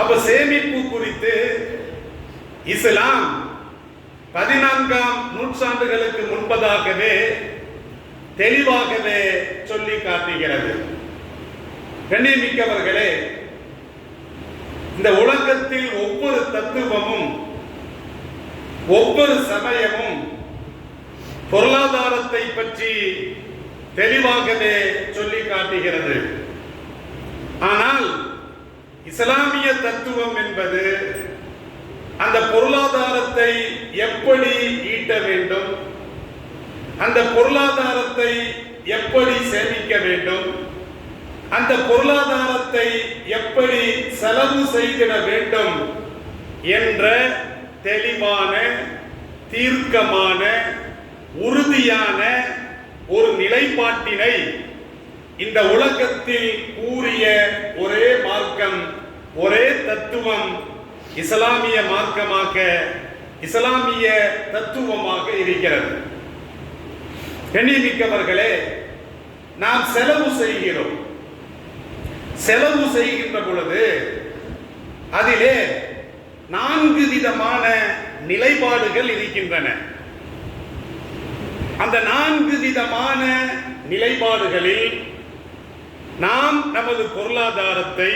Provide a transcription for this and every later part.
அப்ப சேமிப்பு குறித்து இஸ்லாம் பதினான்காம் நூற்றாண்டுகளுக்கு முன்பதாகவே தெளிவாகவே சொல்லி காட்டுகிறது. கண்ணியமிக்கவர்களே இந்த உலகத்தில் ஒவ்வொரு தத்துவமும் ஒவ்வொரு சமயமும் பொருளாதாரத்தை பற்றி தெளிவாகவே சொல்லி காட்டுகிறது. ஆனால் இஸ்லாமிய தத்துவம் என்பது அந்த பொருளாதாரத்தை எப்படி ஈட்ட வேண்டும்? அந்த பொருளாதாரத்தை எப்படி சேமிக்க வேண்டும்? அந்த பொருளாதாரத்தை எப்படி செலவு செய்திட வேண்டும் என்ற தெளிவான தீர்க்கமான உறுதியான ஒரு நிலைப்பாட்டினை இந்த உலகத்தில் கூறிய ஒரே மார்க்கம் ஒரே தத்துவம் இஸ்லாமிய மார்க்கமாக இஸ்லாமிய தத்துவமாக இருக்கிறது. கண்ணியமிக்கவர்களே நாம் செலவு செய்கிறோம். செலவு செய்கின்ற பொழுது அதிலே நான்கு விதமான நிலைப்பாடுகள் இருக்கின்றன. அந்த நான்கு விதமான நிலைப்பாடுகளில் நாம் நமது பொருளாதாரத்தை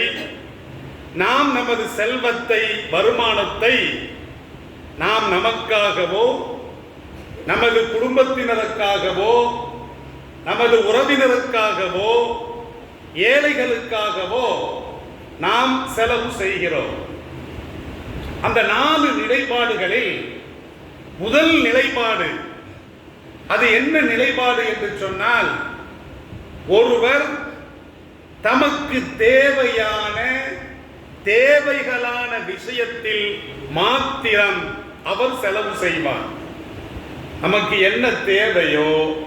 நாம் நமது செல்வத்தை வருமானத்தை நாம் நமக்காகவோ நமது குடும்பத்தினருக்காகவோ நமது உறவினருக்காகவோ ஏழைகளுக்காகவோ நாம் செலவு செய்கிறோம். அந்த நாலு நிலைப்பாடுகளில் முதல் நிலைப்பாடு அது என்ன நிலைப்பாடு என்று சொன்னால் ஒருவர் தமக்கு தேவையான தேவைகளான விஷயத்தில் மாத்திரம் அவர் செலவு செய்வார். நமக்கு என்ன தேவையோ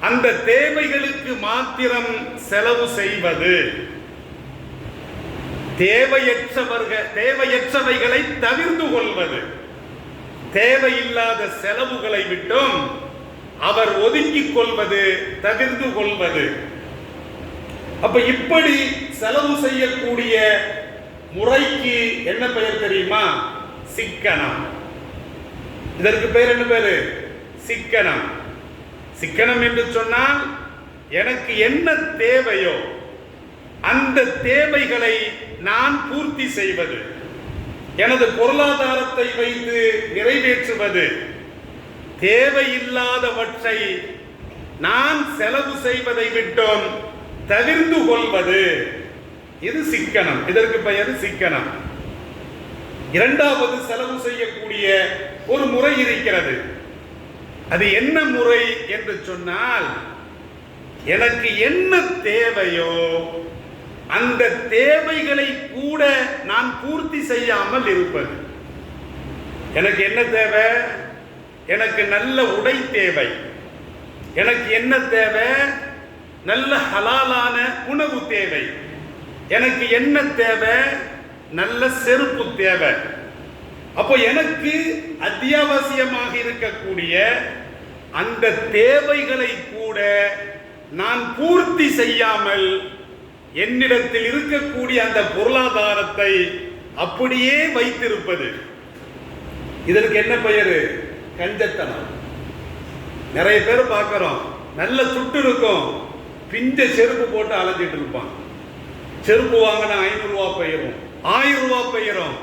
அந்த தேவைகளுக்கு மாத்திரம் செலவு செய்வது. தேவையற்றவர்கள் தேவையற்றவைகளை தவிர்த்து கொள்வது. தேவையில்லாத செலவுகளை விட்டும் அவர் ஒதுக்கிக் கொள்வது தவிர்த்து கொள்வது. அப்ப இப்படி செலவு செய்யக்கூடிய முறைக்கு என்ன பெயர் தெரியுமா? சிக்கனம். இதற்கு பெயர் என்ன பேரு? சிக்கனம். சிக்கனம் என்று சொன்னால் எனக்கு என்ன தேவையோ அந்த தேவைகளை நான் பூர்த்தி செய்வது எனது பொருளாதாரத்தை வைத்து நிறைவேற்றுவது தேவையில்லாதவற்றை நான் செலவு செய்வதை விட்டோம் தவிர்த்து கொள்வது. இது சிக்கனம். இதற்கு பெயர் சிக்கனம். இரண்டாவது செலவு செய்யக்கூடிய ஒரு முறை இருக்கிறது. அது என்ன முறை என்று சொன்னால் எனக்கு என்ன தேவையோ அந்த தேவைகளை கூட நான் பூர்த்தி செய்யாமல் இருப்பது. எனக்கு என்ன தேவை? எனக்கு நல்ல உடை தேவை. எனக்கு என்ன தேவை? நல்ல ஹலாலான உணவு தேவை. எனக்கு என்ன தேவை? நல்ல செருப்பு தேவை. அப்போ எனக்கு அத்தியாவசியமாக இருக்கக்கூடிய அந்த தேவைகளை கூட நான் பூர்த்தி செய்யாமல் என்னிடத்தில் இருக்கக்கூடிய அந்த பொருளாதாரத்தை அப்படியே வைத்திருப்பது. இதற்கு என்ன பெயர்? கஞ்சத்தனம். நிறைய பேர் பார்க்கிறோம். நல்ல சுட்டு இருக்கும். பிஞ்ச செருப்பு போட்டு அலைஞ்சிட்டு இருப்பான். செருப்பு வாங்கினா ஐநூறு ரூபா பெயரும். ஆயிரம் ரூபா பெயரும்.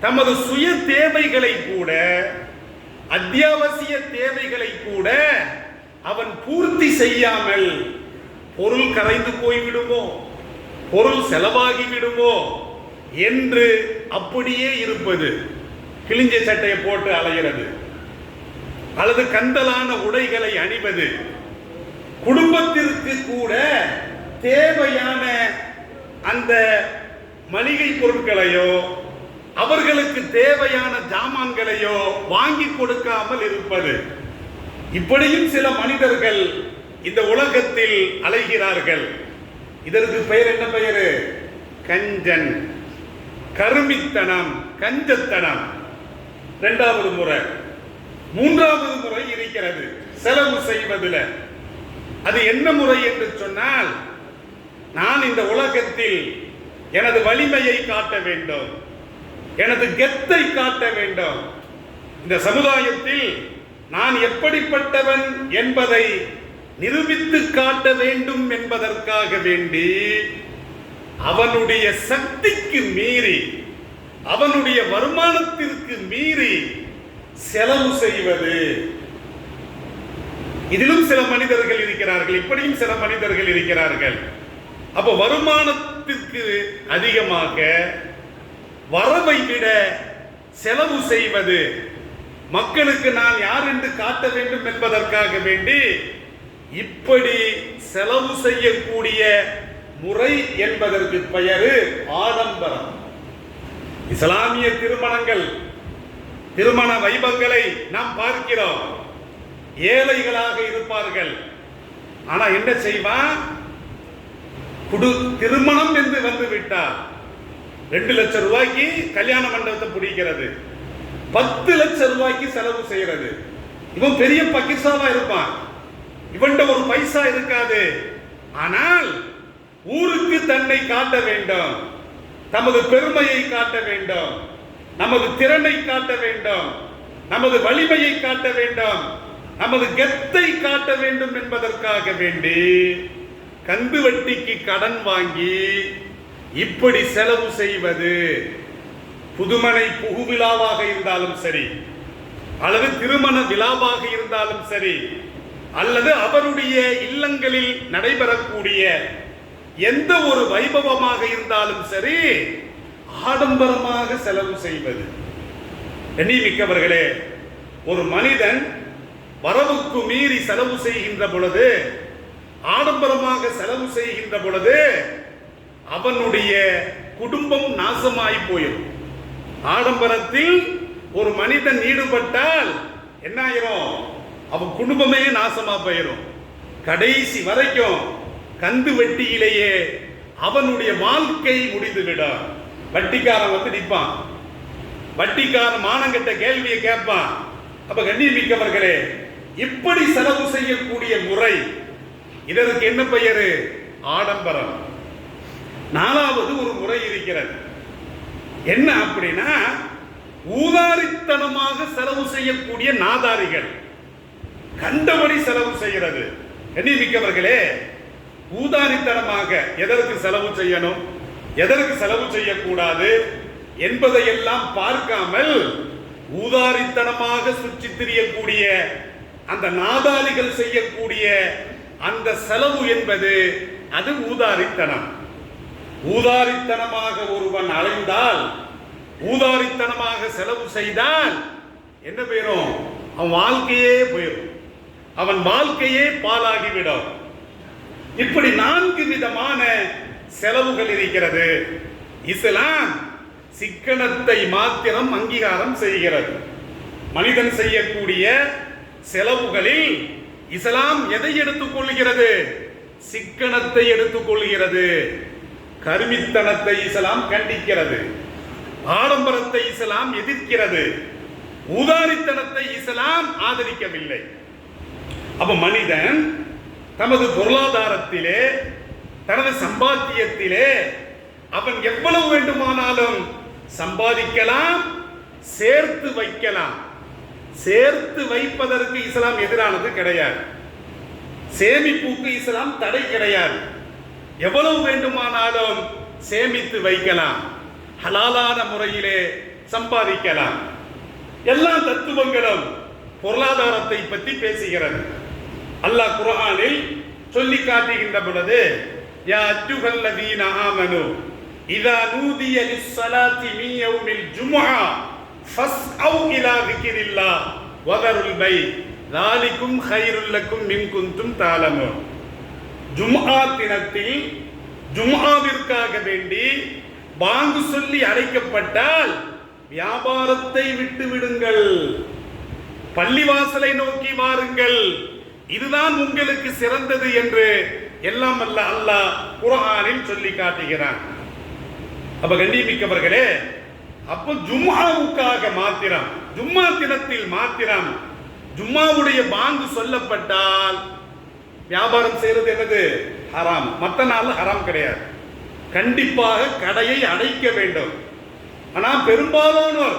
தமது சுய தேவைகளை கூட அத்தியாவசிய தேவைகளை கூட அவன் பூர்த்தி செய்யாமல் பொருள் கரைந்து போய்விடுமோ? பொருள் செலவாகி விடுமோ என்று அப்படியே இருப்பது கிழிஞ்ச சட்டையை போட்டு அலைகிறது அல்லது கந்தலான உடைகளை அணிவது. குடும்பத்திற்கு கூட தேவையான அந்த மளிகை பொருட்களையோ அவர்களுக்கு தேவையான ஜாமான்களையோ வாங்கி கொடுக்காமல் இருப்பது. இப்படியும் சில மனிதர்கள் இந்த உலகத்தில் அலைகிறார்கள். இதற்கு பெயர் என்ன பெயரு? கஞ்சன். கருமித்தனம் கஞ்சத்தனம். இரண்டாவது முறை. மூன்றாவது முறை இருக்கிறது. செலவு செய்வதில் அது என்ன முறை என்று சொன்னால் நான் இந்த உலகத்தில் எனது வலிமையை காட்ட வேண்டும் எனது கெத்தை காட்ட வேண்டும். இந்த சமுதாயத்தில் நான் எப்படிப்பட்டவன் என்பதை நிரூபித்து காட்ட வேண்டும் என்பதற்காக வேண்டி அவனுடைய சக்திக்கு மீறி அவனுடைய வருமானத்திற்கு மீறி செலவு செய்வது இதிலும் சில மனிதர்கள் இருக்கிறார்கள் இப்படியும் சில மனிதர்கள் இருக்கிறார்கள். அப்ப வருமானத்திற்கு அதிகமாக வரவை விட செலவு செய்வது மக்களுக்கு நான் யார் என்று காட்ட வேண்டும் என்பதற்காக வேண்டி இப்படி செலவு செய்யக்கூடிய முறை என்பதற்கு பெயரு ஆடம்பரம். இஸ்லாமிய திருமணங்கள் திருமண வைபங்களை நாம் பார்க்கிறோம். ஏழைகளாக இருப்பார்கள். ஆனா என்ன செய்வான்? குடு திருமணம் என்று வந்து விட்டார் ரெண்டு லட்சம் ரூபாய்க்கு கல்யாண மண்டபத்தை பிடிக்கிறது. பத்து லட்சம் ரூபாய்க்கு செலவு செய்யறது இவன் பெரிய பக்கிசாவா இருப்பான். இவன்ட ஒரு பைசா இருக்காது. ஆனால் ஊருக்கு தன்னை காட்ட வேண்டும். தமது பெருமையை காட்ட வேண்டும். நமது திறனை காட்ட வேண்டும். நமது வலிமையை காட்ட வேண்டும். நமது கெத்தை காட்ட வேண்டும் என்பதற்காக வேண்டி கந்து வட்டிக்கு கடன் வாங்கி இப்படி செலவு செய்வது புதுமனை புகுவிழாவாக இருந்தாலும் சரி அல்லது திருமண விழாவாக இருந்தாலும் சரி அல்லது அவருடைய இல்லங்களில் நடைபெறக்கூடிய எந்த ஒரு வைபவமாக இருந்தாலும் சரி ஆடம்பரமாக செலவு செய்வது. எண்ணிமிக்கவர்களே ஒரு மனிதன் வரவுக்கு மீறி செலவு செய்கின்ற பொழுது ஆடம்பரமாக செலவு செய்கின்ற பொழுது அவனுடைய குடும்பம் நாசமாய் போயிடும். ஆடம்பரத்தில் ஒரு மனிதன் ஈடுபட்டால் என்ன ஆயிரும்? அவன் குடும்பமே நாசமா போயிடும் கடைசி வரைக்கும் கந்து வட்டியிலேயே அவனுடைய வாழ்க்கை முடிந்துவிடும். வட்டிக்காரன் வந்து நிற்பான். வட்டிக்காரன் மானங்கிட்ட கேள்வியை கேட்பான். அப்ப கண்ணியமிக்கவர்களே இப்படி செலவு செய்யக்கூடிய முறை. இதற்கு என்ன பெயர்? ஆடம்பரம். நாலாவது ஒரு முறை இருக்கிறது. என்ன அப்படின்னா ஊதாரித்தனமாக செலவு செய்யக்கூடிய நாதாரிகள். கண்டபடி செலவு செய்கிறது. எண்ணிமிக்கவர்களே ஊதாரித்தனமாக எதற்கு செலவு செய்யணும்? எதற்கு செலவு செய்யக்கூடாது? என்பதையெல்லாம் பார்க்காமல் ஊதாரித்தனமாக சுற்றி திரியக்கூடிய அந்த நாதாரிகள் செய்யக்கூடிய அந்த செலவு என்பது அது ஊதாரித்தனம். ஊதாரித்தனமாக ஒருவன் அலைந்தால் ஊதாரித்தனமாக செலவு செய்தால் என்ன போயிடும் அவன் வாழ்க்கையே போயிடும் அவன் வாழ்க்கையே பாலாகிவிடும் இப்படி நான்கு விதமான செலவுகள் இருக்கிறது. இஸ்லாம் சிக்கனத்தை மாத்திரம் அங்கீகாரம் செய்கிறது. மனிதன் செய்யக்கூடிய செலவுகளில் இஸ்லாம் எதை எடுத்துக்கொள்கிறது? சிக்கனத்தை எடுத்துக்கொள்கிறது. கருமித்தனத்தை இஸ்லாம் கண்டிக்கிறது. ஆடம்பரத்தை இஸ்லாம் எதிர்க்கிறது. ஊதாரித்தனத்தை இஸ்லாம் ஆதரிக்கவில்லை. அப்ப மனிதன் தமது பொருளாதாரத்திலே தனது சம்பாத்தியத்திலே அவன் எவ்வளவு வேண்டுமானாலும் சம்பாதிக்கலாம் சேர்த்து வைக்கலாம். சேர்த்து வைப்பதற்கு இஸ்லாம் எதிரானது கிடையாது. சேமிப்புக்கு இஸ்லாம் தடை கிடையாது. எவ்வளவு வேண்டுமானாலும் சேமித்து வைக்கலாம். ஹலாலான முறையிலே சம்பாதிக்கலாம். எல்லா தத்துவங்களும் பொருளாதாரத்தை பற்றி பேசுகிறது. அல்லாஹ் குரானில் சொல்லி காட்டுகின்ற பொழுது யா அஜ்ஜுகல்லதீன ஆமனு இதா நூதிய லிஸ்ஸலாத்தி மீ யௌமில் ஜும்ஆ ஃபஸ்அவு இலா விக்கிரில்லா வதருல் பை தாலிக்கும் ஹைருல்லக்கும் மின் குந்தும் தாளமும் ஜும்ஆ தினத்தில் ஜும்ஆவிற்காக வேண்டி பாங்கு சொல்லி அழைக்கப்பட்டால் வியாபாரத்தை விட்டு விடுங்கள் பள்ளிவாசலை நோக்கி வாருங்கள். இதுதான் உங்களுக்கு சிறந்தது என்று எல்லாம் அல்ல அல்லாஹ் குரஹானில் சொல்லி காட்டுகிறான். அப்ப கண்ணியமிக்கவர்களே அப்போ ஜும்மாவுக்காக மாத்திரம் ஜும்மா தினத்தில் மாத்திரம் ஜும்மாவுடைய பாங்கு சொல்லப்பட்டால் வியாபாரம் செய்யறது என்னது? ஹராம். மற்ற நாள் ஹராம் கிடையாது. கண்டிப்பாக கடையை அடைக்க வேண்டும். ஆனால் பெரும்பாலானோர்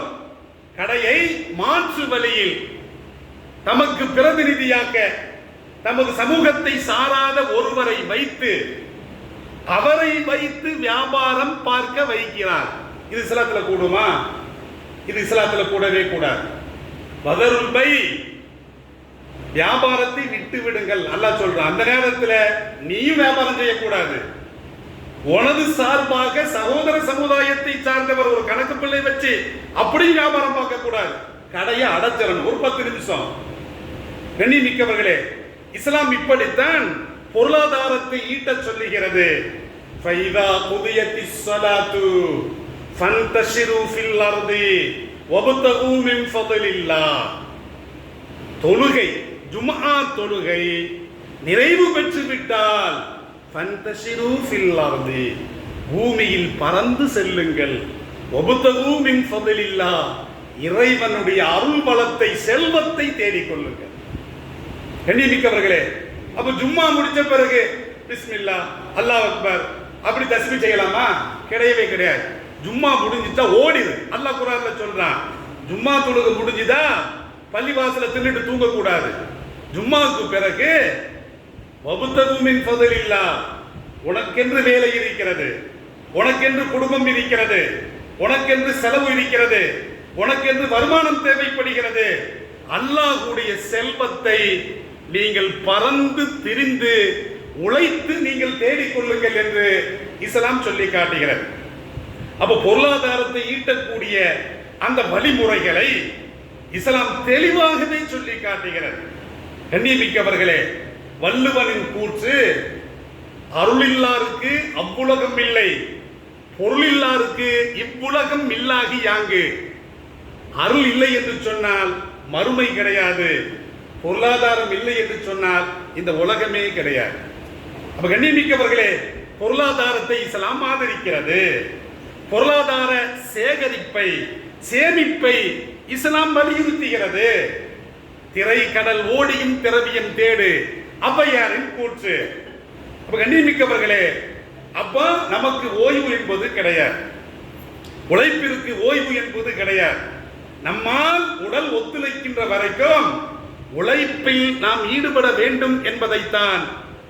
கடையை மாற்று வழியில் தமக்கு பிரதிநிதியாக்க தமது சமூகத்தை சாராத ஒருவரை வைத்து அவரை வைத்து வியாபாரம் பார்க்க வைக்கிறார். இது இஸ்லாத்துல கூடுமா? இது இஸ்லாத்துல கூடவே கூடாது. பதருள் பை வியாபாரத்தை விட்டு விடுங்கள். நல்லா சொல்றான் அந்த நேரத்துல நீயும் வியாபாரம் செய்யக்கூடாது. உனது சார்பாக சகோதர சமுதாயத்தை சார்ந்தவர் ஒரு கணக்கு பிள்ளை வச்சு அப்படியும் வியாபாரம் பார்க்க கூடாது கடையை அடைச்சிடணும் ஒரு பத்து நிமிஷம். கண்ணி மிக்கவர்களே இஸ்லாம் இப்படித்தான் பொருளாதாரத்தை ஈட்ட சொல்லுகிறது. ஃபைதா புதிய ஸலாத்து ஃபந்தஷிரு ஃபில் அர்தி வபதகு மின் தொழுகை ஜும்ஆ தொழுகை நிறைவு பெற்று விட்டால் ஃபந்தஷிரு ஃபில் அர்தி பூமியில் பறந்து செல்லுங்கள். வபதகு மின் ஃபதலில்லா இறைவனுடைய அருள் பலத்தை செல்வத்தை தேடிக் கொள்ளுங்கள். அப்ப ஜும்மா முடிச்ச பிறகு பிஸ்மில்லா அல்லாஹ் அக்பர் அப்படி தஸ்மி செய்யலாமா? கிடையவே கிடையாது. ஜும்மா முடிஞ்சிட்டா ஓடிடு அல்லாஹ் குரான்ல சொல்றான் ஜும்மா தொழுக முடிஞ்சுதா? பள்ளிவாசல தின்னுட்டு தூங்கக்கூடாது. ஜும்மாவுக்கு பிறகு வபுத்தகுமின் ஃபதலில்லா. உனக்கென்று வேலை இருக்கிறது. உனக்கென்று குடும்பம் இருக்கிறது. உனக்கென்று செலவு இருக்கிறது. உனக்கென்று வருமானம் தேவைப்படுகிறது. அல்லாஹுடைய செல்வத்தை நீங்கள் பறந்து திரிந்து உழைத்து நீங்கள் தேடிக்கொள்ளுங்கள் என்று இஸ்லாம் சொல்லி காட்டுகிறது. அப்ப பொருளாதாரத்தை ஈட்டக்கூடிய அந்த வழிமுறைகளை இஸ்லாம் தெளிவாகவே சொல்லி காட்டுகிறது. கண்ணியமிக்கவர்களே வள்ளுவனின் கூற்று அருளில்லாருக்கு அவ்வுலகம் இல்லை பொருளில்லாருக்கு இவ்வுலகம் இல்லாகி யாங்கு? அருள் இல்லை என்று சொன்னால் மறுமை கிடையாது பொருளாதாரம் இல்லை என்று சொன்னால் இந்த உலகமே கிடையாது. அப்ப கண்ணியமிக்கவர்களே பொருளாதாரத்தை இஸ்லாம் ஆதரிக்கிறது. பொருளாதார சேகரிப்பை சேமிப்பை இஸ்லாம் வலியுறுத்துகிறது. திரை கடல் ஓடியும் திரவியம் தேடு அவ்வையாரின் கூற்று. அப்ப கண்ணியமிக்கவர்களே அப்ப நமக்கு ஓய்வு என்பது கிடையாது. உழைப்பிற்கு ஓய்வு என்பது கிடையாது. நம்மால் உடல் ஒத்துழைக்கின்ற வரைக்கும் உழைப்பில் நாம் ஈடுபட வேண்டும் என்பதைத்தான்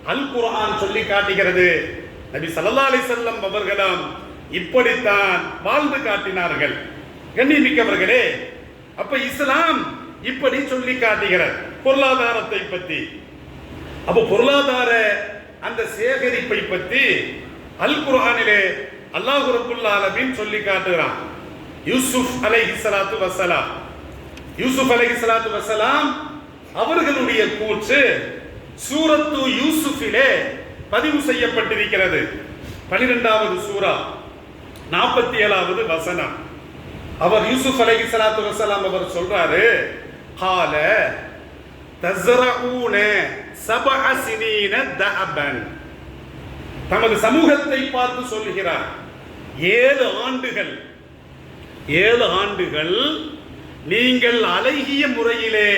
அல் குரான் சொல்லி காட்டுகிறது. நபி சல்லா அலி செல்லம் அவர்களும் இப்படித்தான் வாழ்ந்து காட்டினார்கள். கண்ணியமிக்கவர்களே அப்ப இஸ்லாம் இப்படி சொல்லி காட்டுகிறது பொருளாதாரத்தை பற்றி அப்ப பொருளாதார அந்த சேகரிப்பை பற்றி அல் குர்ஹானிலே அல்லாஹு ரபுல்லா ஆலமீன் சொல்லி காட்டுகிறான். யூசுப் அலைஹி ஸலாத்து வசலாம் யூசுப் அலைஹி ஸலாத்து வசலாம் அவர்களுடைய கூற்று சூரத்து யூசுஃபிலே பதிவு செய்யப்பட்டிருக்கிறது. பனிரெண்டாவது சூரா. நாற்பத்தி ஏழாவது வசனம். அவர் யூசுப் அலைஹி ஸலாத்து வசலாம் அவர் சொல்றாரு கால தஸ்ரஊன சபஅ சினீன தஅபன் தமது சமூகத்தை பார்த்து சொல்லுகிறார் ஏழு ஆண்டுகள் ஏழு ஆண்டுகள் நீங்கள் அழகிய முறையிலே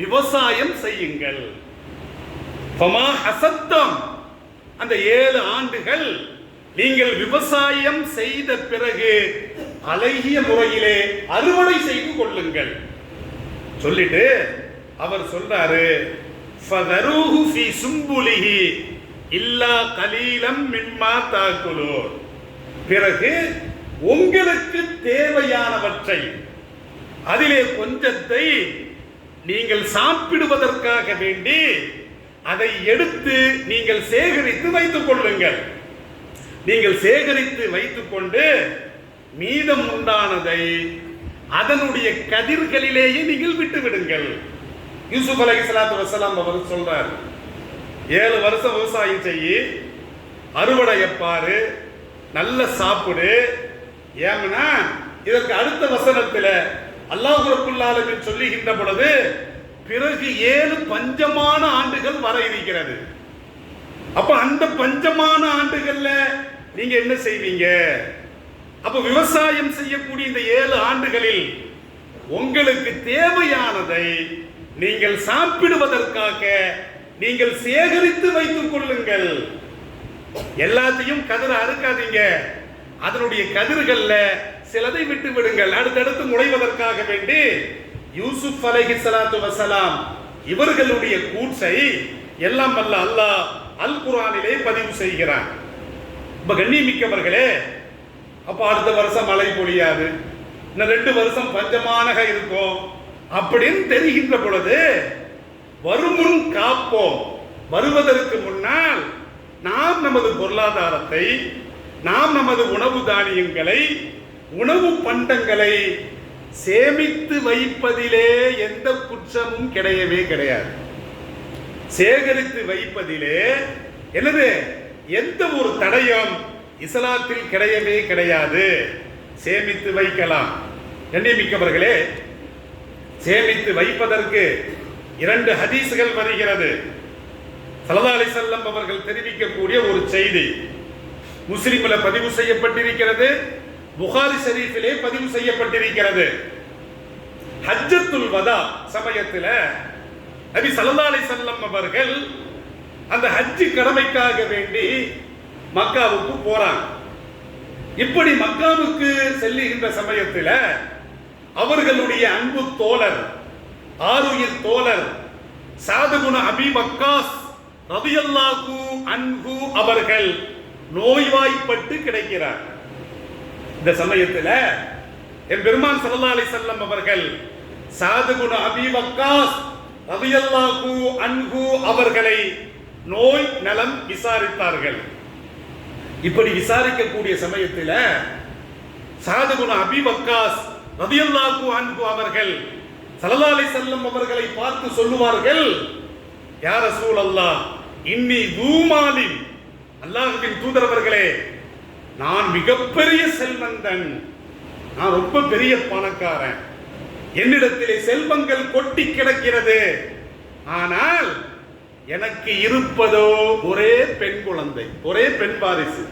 விவசாயம் செய்யுங்கள். அந்த ஏழு ஆண்டுகள் நீங்கள் விவசாயம் செய்த பிறகு அழகிய முறையிலே அறுவடை செய்து கொள்ளுங்கள். சொல்லிட்டு அவர் சொல்றாரு சும்புலிஹி இல்லா கலீலம் மின்மா தாக்குலோ பிறகு உங்களுக்கு தேவையானவற்றை அதிலே கொஞ்சத்தை நீங்கள் சாப்பிடுவதற்காக வேண்டி அதை எடுத்து நீங்கள் சேகரித்து வைத்துக் கொள்ளுங்கள். நீங்கள் சேகரித்து வைத்துக்கொண்டு மீதம் உண்டானதை அதனுடைய கதிர்களிலேயே நீங்கள் விட்டு விடுங்கள் யூசுப் அலைஹி ஸலாத்து வசலாம் அவர் சொல்றார் ஏழு வருஷம் விவசாயம் செய்யி அறுவடையை பாரு நல்ல சாப்பிடு ஏன்னா இதற்கு அடுத்த வசனத்தில் அல்லாஹ் ரப்புல் சொல்லுகின்ற பொழுது பிறகு ஏழு பஞ்சமான ஆண்டுகள் வர இருக்கிறது. அப்ப அந்த பஞ்சமான ஆண்டுகள்ல நீங்க என்ன செய்வீங்க? அப்ப விவசாயம் செய்யக்கூடிய இந்த ஏழு ஆண்டுகளில் உங்களுக்கு தேவையானதை நீங்கள் சாப்பிடுவதற்காக நீங்கள் சேகரித்து வைத்துக் கொள்ளுங்கள். எல்லாத்தையும் கதிர அறுக்காதீங்க. அதனுடைய கதிர்கள்ல சிலதை விட்டு விடுங்கள். அடுத்தடுத்து முளைவதற்காக வேண்டி யூசுப் அலஹி சலாத்து வசலாம் இவர்களுடைய கூற்றை எல்லாம் வல்ல அல்லாஹ் அல் குரானிலே பதிவு செய்கிறான். ரொம்ப கண்ணியமிக்கவர்களே அப்ப அடுத்த வருஷம் மழை பொழியாது. இன்னும் ரெண்டு வருஷம் பஞ்சமானக இருக்கும். அப்படின்னு தெரிகின்ற பொழுது வருமுன் காப்போம். வருவதற்கு முன்னால் நாம் நமது பொருளாதாரத்தை நாம் நமது உணவு தானியங்களை உணவு பண்டங்களை சேமித்து வைப்பதிலே எந்த குற்றமும் கிடையவே கிடையாது. சேகரித்து வைப்பதிலே என்னது? எந்த ஒரு தடையும் இஸ்லாத்தில் கிடையவே கிடையாது. சேமித்து வைக்கலாம். கண்ணியமிக்கவர்களே சேமித்து வைப்பதற்கு இரண்டு ஹதீஸுகள் வருகிறது. சலதா அலி செல்லம் அவர்கள் தெரிவிக்கக்கூடிய ஒரு செய்தி. முஸ்லிம்ல பதிவு செய்யப்பட்டிருக்கிறது. புகாரி ஷரீஃபிலே பதிவு செய்யப்பட்டிருக்கிறது. ஹஜ்ஜத்துல் வதா சமயத்தில் நபி சல்லாலை செல்லம் அவர்கள் அந்த ஹஜ்ஜி கடமைக்காக வேண்டி மக்காவுக்கு போறாங்க. இப்படி மக்காவுக்கு செல்லுகின்ற சமயத்தில் அவர்களுடைய அன்பு தோழர் ஆருயிர் தோழர் சாதுகுண அபி மக்காஸ் ரபியல்லாஹு அன்பு அவர்கள் நோய்வாய்ப்பட்டு கிடைக்கிறார். இந்த சமயத்தில் என் பெருமான் சல்லா அலி செல்லம் அவர்கள் சாதுகுண அபி மக்காஸ் ரவியல்லாஹு அன்பு அவர்களை நோய் நலம் விசாரித்தார்கள். இப்படி விசாரிக்கக்கூடிய சமயத்தில் சாதுகுண அபி வக்காஸ் ரதியல்லாஹு அன்பு அவர்கள் சலலாலை செல்லும் அவர்களை பார்த்து சொல்லுவார்கள் யார சூழ் அல்லாஹ் இன்னி தூமாலின் அல்லாஹுவின் தூதரவர்களே நான் மிகப்பெரிய செல்வந்தன். நான் ரொம்ப பெரிய பணக்காரன். என்னிடத்திலே செல்வங்கள் கொட்டி கிடக்கிறது. ஆனால் எனக்கு இருப்பதோ ஒரே பெண் குழந்தை ஒரே பெண் வாரிசு.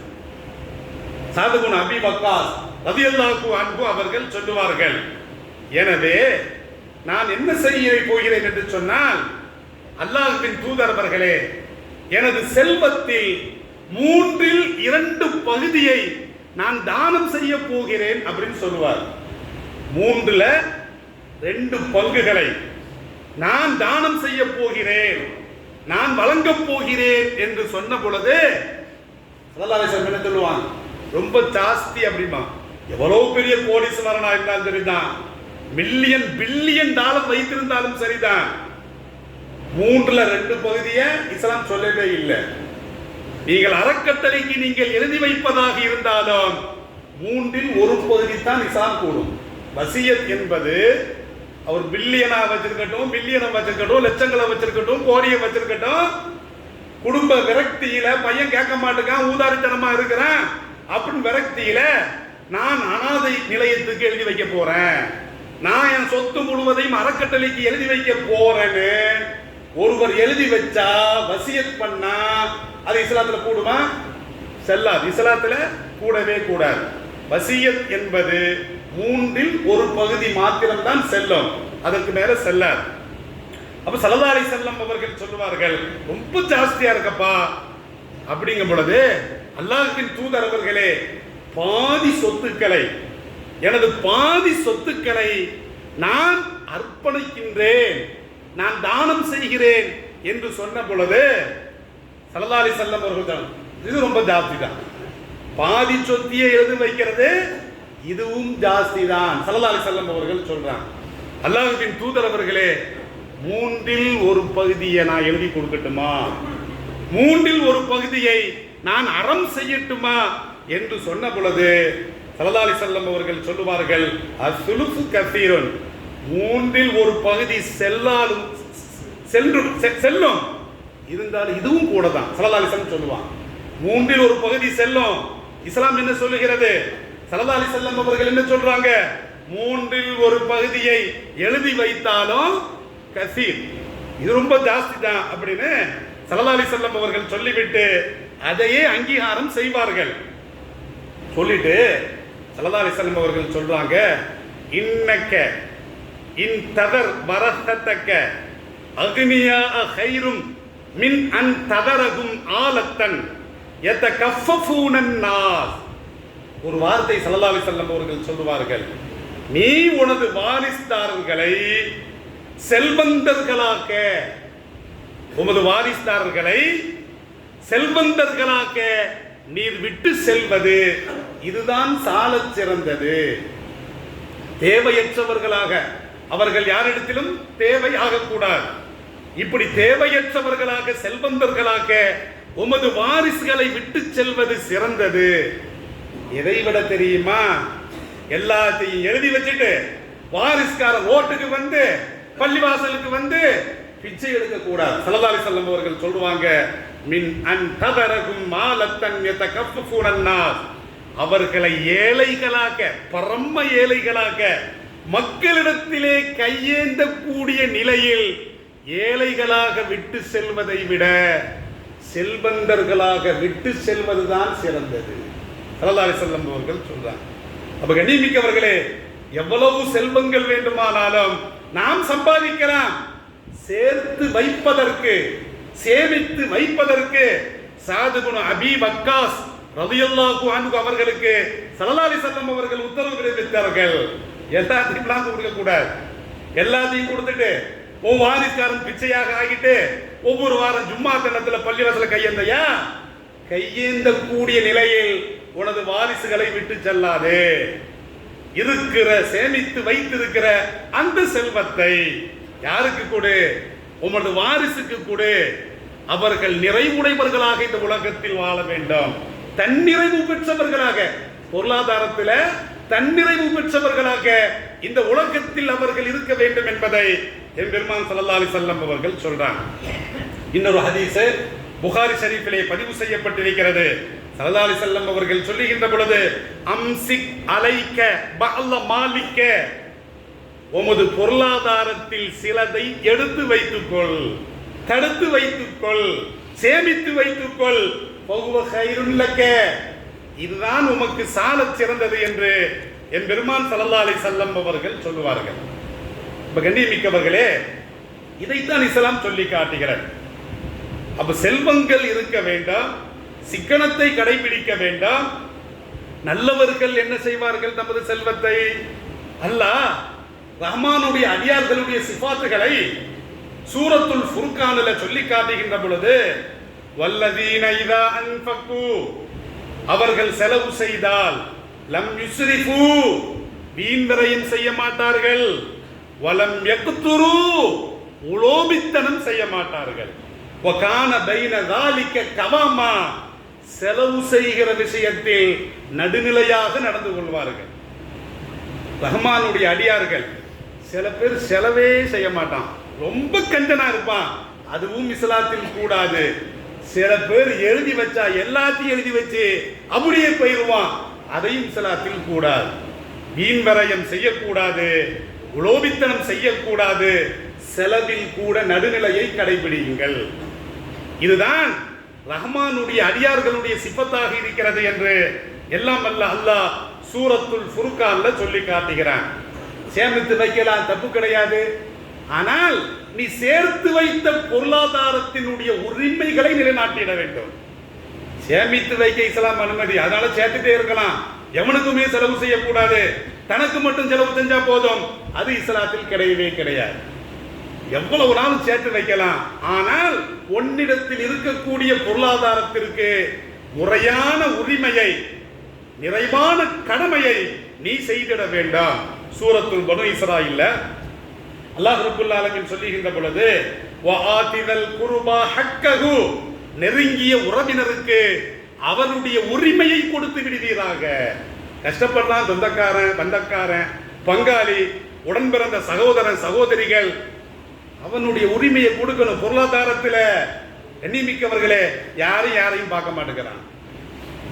சாதுகுண அபி வக்காஸ் அன்பு அவர்கள் சொல்லுவார்கள் எனவே நான் என்ன செய்ய போகிறேன் என்று சொன்னால் அல்லாஹ்வின் தூதரவர்களே எனது செல்வத்தில் மூன்றில் இரண்டு பகுதியை நான் தானம் செய்ய போகிறேன் அப்படின்னு சொல்லுவார். மூன்றுல ரெண்டு பங்குகளை நான் தானம் செய்ய போகிறேன் நான் வழங்கப் போகிறேன் என்று சொன்ன பொழுது என்ன சொல்லுவான்? ரொம்ப ஜாஸ்தி அப்படிமா எவ்வளவு பெரிய கோடீஸ்வரனா இருந்தாலும் சரிதான். மில்லியன் பில்லியன் டாலர் வைத்திருந்தாலும் சரிதான். மூன்றுல ரெண்டு பகுதியை இஸ்லாம் சொல்லவே இல்லை. நீங்கள் அறக்கட்டளைக்கு நீங்கள் எழுதி வைப்பதாக இருந்தாலும் மூன்றில் ஒரு பகுதி தான் இஸ்லாம் கூடும். வசியத் என்பது அவர் பில்லியனா வச்சிருக்கட்டும் பில்லியனை வச்சிருக்கட்டும் லட்சங்களை வச்சிருக்கட்டும் கோடியை வச்சிருக்கட்டும் குடும்ப விரக்தியில பையன் கேட்க மாட்டேங்கான் ஊதாரித்தனமா இருக்கிறேன். அப்படின்னு விரக்தியில நான் அனாதை நிலையத்துக்கு எழுதி வைக்க போறேன். நான் என் சொத்து முழுவதையும் அறக்கட்டளைக்கு எழுதி வைக்க போறேன்னு ஒருவர் எழுதி வச்சா வசியத் பண்ணா அது இஸ்லாத்துல கூடுமா? செல்லாது. இஸ்லாத்துல கூடவே கூடாது. வசியத் என்பது மூன்றில் ஒரு பகுதி மாத்திரம்தான் செல்லும். அதற்கு மேல செல்லாது. அப்ப சலதாரி செல்லம் அவர்கள் சொல்லுவார்கள் ரொம்ப ஜாஸ்தியா இருக்கப்பா. அப்படிங்கும் பொழுது அல்லாஹின் தூதர் அவர்களே பாதி சொத்துக்களை எனது பாதி சொத்துக்களை நான் அர்ப்பணிக்கின்றேன் நான் தானம் செய்கிறேன் என்று சொன்ன பொழுது சலதாரி செல்லம் அவர்கள் தான் இது ரொம்ப ஜாஸ்தி தான். பாதி சொத்தியை எழுதி வைக்கிறது இதுவும் ஜாஸ்தி தான் சல்லல்லாஹு அலைஹி வஸல்லம் அவர்கள் சொல்றாங்க. அல்லாஹ்வின் தூதர் அவர்களே மூன்றில் ஒரு பகுதியை நான் எழுதி கொடுக்கட்டுமா? மூன்றில் ஒரு பகுதியை நான் அறம் செய்யட்டுமா? என்று சொன்ன பொழுது சல்லல்லாஹு அலைஹி அவர்கள் சொல்லுவார்கள் அசுலுசு கசீரன். மூன்றில் ஒரு பகுதி செல்லாலும் சென்றும் செ- செல்லும். இருந்தாலும் இதுவும் கூட தான். சல்லல்லாஹு சொல்லுவான் மூன்றில் ஒரு பகுதி செல்லும். இஸ்லாம் என்ன சொல்லுகிறது? சலதா அலி செல்லம் அவர்கள் என்ன சொல்றாங்க? மூன்றில் ஒரு பகுதியை எழுதி வைத்தாலும் கசீர். இது ரொம்ப ஜாஸ்தி தான் அப்படின்னு சலதா அலி செல்லம் அவர்கள் சொல்லிவிட்டு அதையே அங்கீகாரம் செய்வார்கள். சொல்லிட்டு சலதா அலி செல்லம் அவர்கள் சொல்றாங்க இன்னக்க இன் ததர் வரத்தக்க அக்னியா ஹைரும் மின் அன் ததரகும் ஆலத்தன் எத்த கஃபூனன் நாஸ் ஒரு வார்த்தை ஸல்லல்லாஹு செல்லம் அவர்கள் சொல்லுவார்கள். நீ உனது வாரிசுதாரர்களை செல்வந்தர்களாக்க உமது வாரிசுதாரர்களை செல்வந்தர்களாக்க நீர் விட்டு செல்வது இதுதான் சால சிறந்தது. தேவையற்றவர்களாக அவர்கள் யாரிடத்திலும் தேவை ஆகக்கூடாது இப்படி தேவையற்றவர்களாக செல்வந்தர்களாக உமது வாரிசுகளை விட்டு செல்வது சிறந்தது. எதை விட தெரியுமா? எல்லாத்தையும் எழுதி வச்சுட்டு வாரிஸ்கார ஓட்டுக்கு வந்து பள்ளிவாசலுக்கு வந்து பிச்சை எடுக்க கூடாது. சல்லல்லாஹு செல்லம் அவர்கள் சொல்லுவாங்க மின் அன் ததரகும் மாலத்தன் கப்பு நாஸ் அவர்களை ஏழைகளாக பரம ஏழைகளாக மக்களிடத்திலே கையேந்தக்கூடிய நிலையில் ஏழைகளாக விட்டு செல்வதை விட செல்வந்தர்களாக விட்டு செல்வதுதான் சிறந்தது. சல்லல்லாஹு செல்லம் அவர்கள் சொல்றாங்க. அப்ப கண்ணியமிக்கவர்களே எவ்வளவு செல்வங்கள் வேண்டுமானாலும் நாம் சம்பாதிக்கலாம். சேர்த்து வைப்பதற்கு சேமித்து வைப்பதற்கு சாதுகுண அபி வக்காஸ் ரதியல்லாஹு அன்ஹு அவர்களுக்கு ஸல்லல்லாஹு செல்லம் அவர்கள் உத்தரவு பிறப்பித்தார்கள் எல்லாத்தையும் நாம் கொடுக்க கூடாது. எல்லாத்தையும் கொடுத்துட்டு உன் வாரிஸ்காரன் பிச்சையாக ஆகிட்டு ஒவ்வொரு வாரம் ஜும்மா தினத்துல பள்ளிவாசல கையேந்தையா? கையேந்த கூடிய நிலையில் உனது வாரிசுகளை விட்டு செல்லாதே. இருக்கிற சேமித்து வைத்திருக்கிற அந்த செல்வத்தை யாருக்கு கொடு? உமது வாரிசுக்கு கொடு. அவர்கள் நிறைவுடையவர்களாக இந்த உலகத்தில் வாழ வேண்டும். தன்னிறைவு பெற்றவர்களாக பொருளாதாரத்தில் தன்னிறைவு பெற்றவர்களாக இந்த உலகத்தில் அவர்கள் இருக்க வேண்டும் என்பதை என் பெருமான் ஸல்லல்லாஹு அலைஹி அவர்கள் சொல்றாங்க. இன்னொரு ஹதீஸ் புகாரி ஷரீஃபிலே பதிவு செய்யப்பட்டிருக்கிறது. ஸல்லல்லாஹு செல்லம் அவர்கள் சொல்லுகின்ற பொழுது அம்சிக் அலைக்க பகல்ல மாலிக்க. உமது பொருளாதாரத்தில் சிலதை எடுத்து வைத்துக்கொள் தடுத்து வைத்துக்கொள் சேமித்து வைத்துக்கொள். பகுவகைருள்ளக்க இதுதான் உமக்கு சால சிறந்தது என்று என் பெருமான் ஸல்லல்லாஹு அலைஹி அவர்கள் சொல்லுவார்கள். இப்ப கண்ணியமிக்கவர்களே இதைத்தான் இஸ்லாம் சொல்லி காட்டுகிறார் அப்ப செல்வங்கள் இருக்க வேண்டாம் சிக்கனத்தை கடைபிடிக்க வேண்டாம். நல்லவர்கள் என்ன செய்வார்கள் நமது செல்வத்தை? அல்லாஹ் ரஹ்மானுடைய அடியார்களுடைய சிபாத்துகளை சூரத்துல் ஃபுர்கானில் சொல்லி காட்டுகின்ற பொழுது வல்லதீன இதா அன்ஃபகு அவர்கள் செலவு செய்தால் லம் யுஸ்ரிஃபு. வீண்வரையும் செய்ய மாட்டார்கள். வலம் யக்துரு. உலோபித்தனம் செய்ய மாட்டார்கள். வகான பைன தாலிக்க கவாமா. செலவு செய்கிற விஷயத்தில் நடுநிலையாக நடந்து கொள்வார்கள். ரஹ்மானுடைய அடியார்கள் சில பேர் செலவே செய்ய மாட்டான். ரொம்ப கஞ்சனா இருப்பான். அதுவும் இஸ்லாத்தில் கூடாது. சில பேர் எழுதி வச்சா எல்லாத்தையும் எழுதி வச்சு அப்படியே போயிடுவான். அதையும் இஸ்லாத்தில் கூடாது. வீண் வரையம் செய்யக்கூடாது. உலோபித்தனம் செய்யக்கூடாது. செலவில் கூட நடுநிலையை கடைபிடியுங்கள். இதுதான் ரஹ்மானுடைய அடியார்களுடைய சிப்பத்தாக இருக்கிறது என்று எல்லாம் அல்ல அல்லாஹ் சூரத்துல் ஃபுர்கான்ல சொல்லி காட்டுகிறான். சேமித்து வைக்கலாம் தப்பு கிடையாது. ஆனால் நீ சேர்த்து வைத்த பொருளாதாரத்தினுடைய உரிமைகளை நிலைநாட்டிட வேண்டும். சேமித்து வைக்க இஸ்லாம் அனுமதி அதனால சேர்த்துட்டே இருக்கலாம். எவனுக்குமே செலவு செய்யக்கூடாது. தனக்கு மட்டும் செலவு செஞ்சா போதும். அது இஸ்லாத்தில் கிடையவே கிடையாது. எவ்வளவு நாளும் சேர்த்து வைக்கலாம்? ஆனால் உன்னிடத்தில் இருக்கக்கூடிய பொருளாதாரத்திற்கு முறையான உரிமையை நிறைவான கடமையை நீ செய்திட வேண்டாம். சூரத்துல் பனு இஸ்ராயில்ல அல்லாஹ் ரபுல் ஆலமின் சொல்லுகின்ற பொழுது வஆதிதல் குருபா ஹக்ககு நெருங்கிய உறவினருக்கு அவருடைய உரிமையை கொடுத்து விடுவீராக. கஷ்டப்படுறான் சொந்தக்காரன் பந்தக்காரன் பங்காளி உடன் பிறந்த சகோதரன் சகோதரிகள் அவனுடைய உரிமையை கொடுக்கணும் பொருளாதாரத்தில். எண்ணிமிக்கவர்களே யாரும் யாரையும் பார்க்க மாட்டேங்கிறான்.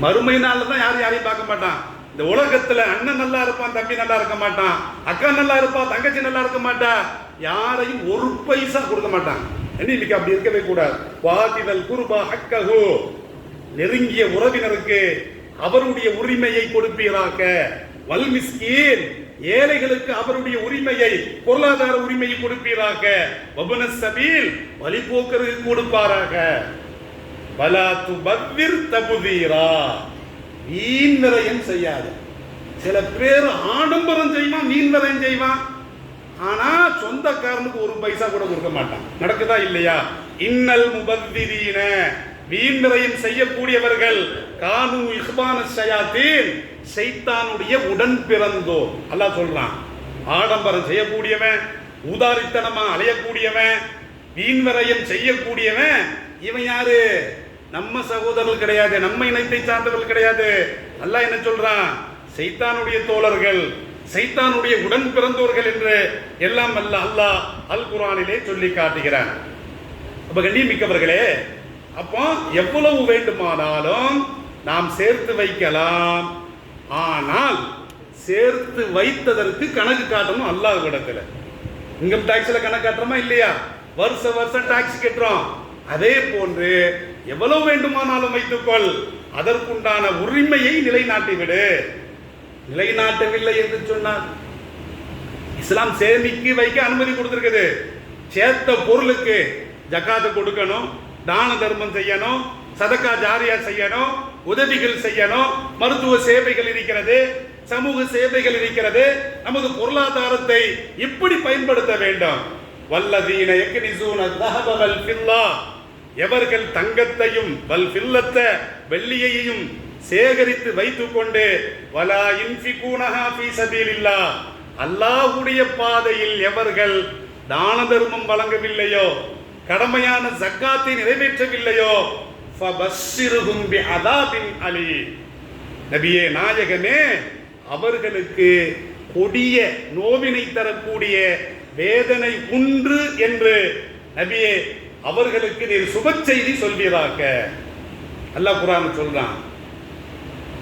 மறுமையினால தான் யாரும் யாரையும் பார்க்க மாட்டான். இந்த உலகத்துல அண்ணன் நல்லா இருப்பான் தம்பி நல்லா இருக்க மாட்டான் அக்கா நல்லா இருப்பா தங்கச்சி நல்லா இருக்க மாட்டா. யாரையும் ஒரு பைசா கொடுக்க மாட்டான். என்ன இன்னைக்கு அப்படி இருக்கவே கூடாது. வாதிதல் குருபா ஹக்ககு நெருங்கிய உறவினருக்கு அவருடைய உரிமையை கொடுப்பீராக. வல்மிஸ்கீன். ஏழைகளுக்கு அவருடைய உரிமையை பொருளாதார உரிமையை கொடுப்பீராக. வபுன சபீல் வழிபோக்கருக்கு கொடுப்பாராக. வலா துபவ்விர் தபுதீரா. வீண் விரயம் செய்யாது. சில பேர் ஆடம்பரம் செய்வான் மீன் விரயம் செய்வான். ஆனா சொந்தக்காரனுக்கு ஒரு பைசா கூட கொடுக்க மாட்டான். நடக்குதா இல்லையா? இன்னல் முபத்திரீன வீண் செய்யக்கூடியவர்கள் கானு இஹ்பான சயாத்தீன் சைத்தானுடைய உடன் பிறந்தோ அல்லாஹ் சொல்றான் ஆடம்பரம் செய்யக்கூடியவன் ஊதாரித்தனமா அலையக்கூடியவன் வீண்வரையும் செய்யக்கூடியவன் இவன் யாரு? நம்ம சகோதரர்கள் கிடையாது நம்ம இனத்தை சார்ந்தவர்கள் கிடையாது. அல்லாஹ் என்ன சொல்றான்? சைத்தானுடைய தோழர்கள் சைத்தானுடைய உடன் பிறந்தோர்கள் என்று எல்லாம் அல்ல அல்லாஹ் அல் குரானிலே சொல்லி காட்டுகிறான். அப்ப கண்ணியமிக்கவர்களே அப்போ எவ்வளவு வேண்டுமானாலும் நாம் சேர்த்து வைக்கலாம். ஆனால் சேர்த்து வைத்ததற்கு கணக்கு காட்டணும் அல்லாஹ் இடத்துல இன்கம் டாக்ஸில் கணக்கு காட்டுறோமா இல்லையா? வருஷ வருஷம் டாக்ஸ் கட்டுறோம். அதே போன்று எவ்வளவு வேண்டுமானாலும் வைத்துக்கொள். அதற்குண்டான உரிமையை நிலைநாட்டிவிடு. நிலைநாட்டவில்லை என்று சொன்னார். இஸ்லாம் சேமிக்கு வைக்க அனுமதி கொடுத்துருக்குது. சேர்த்த பொருளுக்கு ஜக்காத்து கொடுக்கணும். தான தர்மம் செய்யணும் சதக்கா ஜாரியா செய்யணும் உதவிகள் செய்யணும் மருத்துவ சேவைகள் இருக்கிறது சமூக சேவைகள் இருக்கிறது நமது பொருளாதாரத்தை இப்படி பயன்படுத்த வேண்டும். வல்லதீன எவர்கள் தங்கத்தையும் வல் வெள்ளியையும் சேகரித்து வைத்துக்கொண்டு வலா இன்ஃபிகூனஹா ஃபீ பாதையில் எவர்கள் தான தர்மம் வழங்கவில்லையோ கடமையான ஜக்காத்தை நிறைவேற்றவில்லையோ? அலி நபியே நாயகமே அவர்களுக்கு கொடிய நோவினை தரக்கூடிய வேதனை உண்டு என்று நபியே அவர்களுக்கு நீர் சுப செய்தி சொல்வீராக. அல்லாஹ் குரான் சொல்றான்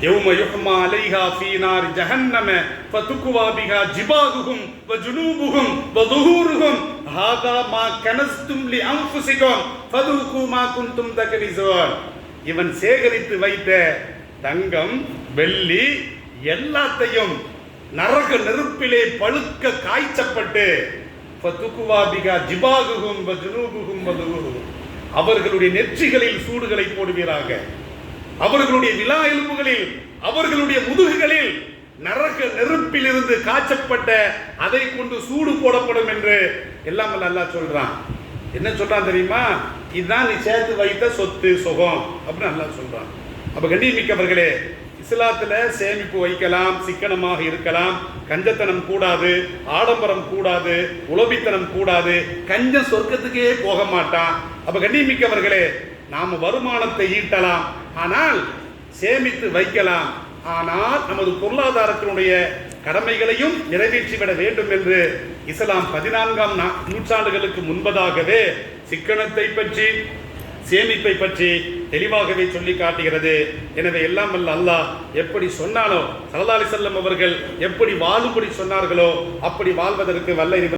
يوم يحمى عليها في نار جهنم فتكوى بها جباههم وجنوبهم وظهورهم هذا ما كنزتم لأنفسكم فذوقوا ما كنتم تكنزون இவன் சேகரித்து வைத்த தங்கம் வெள்ளி எல்லாத்தையும் நரக நெருப்பிலே பழுக்க காய்ச்சப்பட்டு ஃபதுகுவா பிகா ஜிபாகுகும் வஜுனூபுகும் வதுகுரும் அவர்களுடைய நெற்றிகளில் சூடுகளை போடுவீராக அவர்களுடைய விழா எலும்புகளில் அவர்களுடைய முதுகுகளில் நரக நெருப்பில் இருந்து காய்ச்சப்பட்ட அதை கொண்டு சூடு போடப்படும் என்று எல்லாம் நல்லா சொல்றான். என்ன சொல்றான் தெரியுமா? இதுதான் நீ சேர்த்து வைத்த சொத்து சுகம் அப்படின்னு நல்லா சொல்றான். அப்ப கண்ணியமிக்கவர்களே இஸ்லாத்துல சேமிப்பு வைக்கலாம் சிக்கனமாக இருக்கலாம். கஞ்சத்தனம் கூடாது ஆடம்பரம் கூடாது உலபித்தனம் கூடாது. கஞ்ச சொர்க்கத்துக்கே போக மாட்டான். அப்ப கண்ணியமிக்கவர்களே நாம வருமானத்தை ஈட்டலாம் ஆனால் சேமித்து வைக்கலாம். ஆனால் நமது பொருளாதாரத்தினுடைய கடமைகளையும் நிறைவேற்றிவிட வேண்டும் என்று இஸ்லாம் பதினான்காம் நா- நூற்றாண்டுகளுக்கு முன்பதாகவே சிக்கனத்தை பற்றி சேமிப்பை பற்றி தெளிவாகவே சொல்லி காட்டுகிறது. எனவே எல்லாம் அல்ல அல்லாஹ் எப்படி சொன்னானோ சல்லா அலி செல்லம் அவர்கள் எப்படி வாழும்படி சொன்னார்களோ அப்படி வாழ்வதற்கு வல்ல